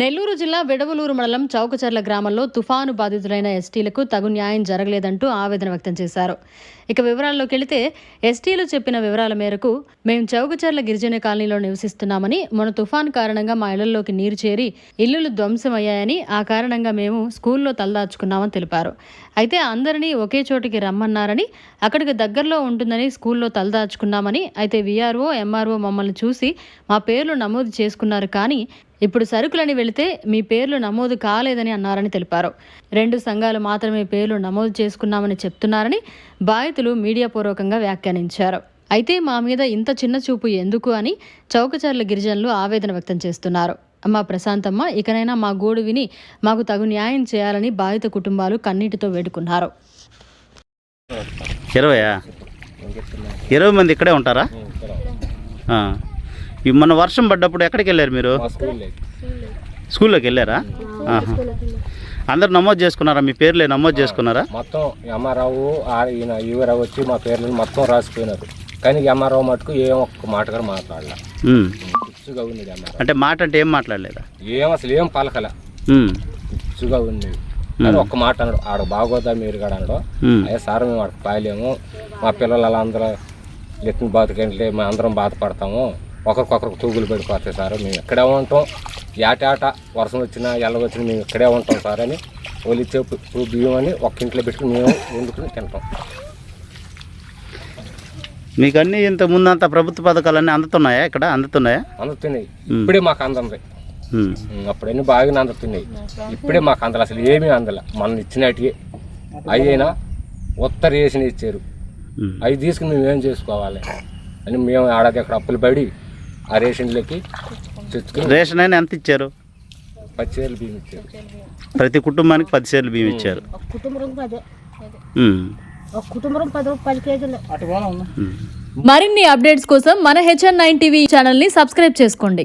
నెల్లూరు జిల్లా విడవలూరు మండలం చౌకచర్ల గ్రామంలో తుఫాను బాధితులైన ఎస్టీలకు తగు న్యాయం జరగలేదంటూ ఆవేదన వ్యక్తం చేశారు. ఇక వివరాల్లోకి వెళితే ఎస్టీలు చెప్పిన వివరాల మేరకు మేము చౌకచర్ల గిరిజన కాలనీలో నివసిస్తున్నామని మన తుఫాన్ కారణంగా మా ఇళ్ళలోకి నీరు చేరి ఇల్లులు ధ్వంసమయ్యాయని ఆ కారణంగా మేము స్కూల్లో తలదాచుకున్నామని తెలిపారు. అయితే అందరినీ ఒకే చోటికి రమ్మన్నారని అక్కడికి దగ్గరలో ఉంటుందని స్కూల్లో తలదాచుకున్నామని అయితే విఆర్ఓ ఎంఆర్ఓ మమ్మల్ని చూసి మా పేర్లు నమోదు చేసుకున్నారు కానీ ఇప్పుడు సరుకులని వెళితే మీ పేర్లు నమోదు కాలేదని అన్నారని తెలిపారు. రెండు సంఘాలు మాత్రమే పేర్లు నమోదు చేసుకున్నామని చెప్తున్నారని బాధితులు మీడియా పూర్వకంగా వ్యాఖ్యానించారు. అయితే మా మీద ఇంత చిన్న చూపు ఎందుకు అని చౌకచర్ల గిరిజనులు ఆవేదన వ్యక్తం చేస్తున్నారు. అమ్మ ప్రశాంతమ్మ ఇకనైనా మా గోడు విని మాకు తగు న్యాయం చేయాలని బాధిత కుటుంబాలు కన్నీటితో వేడుకున్నారు. ఇరవై మంది ఇక్కడే ఉంటారా? మొన్న వర్షం పడ్డప్పుడు ఎక్కడికి వెళ్ళారు మీరు? స్కూల్లోకి. వెళ్ళారా. అందరు నమోదు చేసుకున్నారా? మీ పేర్లే నమోదు చేసుకున్నారా? మొత్తం ఎంఆర్ఆవు ఈయన ఈవరావు వచ్చి మా పేర్లను మొత్తం రాసిపోయినారు. కానీ ఎంఆర్ఆవు మటుకు ఏం ఒక్క మాట కూడా మాట్లాడలే. అంటే మాట అంటే ఏం మాట్లాడలేదా? ఏం అసలు ఏం పలకలే. పిచ్చుగా ఉంది ఒక్క మాట అన్నాడు ఆడ బాగోదా మీరు కూడా అన్నాడు. అయ్యా సార్ మేము ఆడకు పాయలేము. మా పిల్లలు అలా అందరూ ఎత్తున బాతుకంటే మేము అందరం బాధపడతాము. ఒకరికొకరికి తూగులు పడిపోతాయి సార్. మేము ఇక్కడే ఉంటాం. ఏటాట వర్షం వచ్చినా ఎల్ల వచ్చినా మేము ఇక్కడే ఉంటాం సార్ అని వాళ్ళు ఇచ్చే బియ్యం అని ఒక్క ఇంట్లో పెట్టుకుని మేము వండుకుని తింటాం. మీకు అన్ని ఇంత ముందంతా ప్రభుత్వ పథకాలన్నీ అందుతున్నాయా ఇక్కడ? అందుతున్నాయా? అందుతున్నాయి. ఇప్పుడే మాకు అందంది. అప్పుడన్నీ బాగానే అందుతున్నాయి. ఇప్పుడే మాకు అందలు. అసలు ఏమీ అందల. మనం ఇచ్చినట్టుగా అయినా ఉత్తర వేసిన ఇచ్చారు. అవి తీసుకుని మేము ఏం చేసుకోవాలి? అని మేము ఆడది అక్కడ అప్పులు పడి ఆ రేషన్లకి రేషన్ అయినా ఎంత ఇచ్చారు? పచ్చేలు బియ్యం ఇచ్చారు. ప్రతి కుటుంబానికి పది సేర్లు బియ్యం ఇచ్చారు. కుటుంబం పదే. పది పది కేజీలు. మరిన్ని అప్డేట్స్ కోసం మన హెచ్ఎన్ నైన్ టీవీ ఛానల్ని సబ్స్క్రైబ్ చేసుకోండి.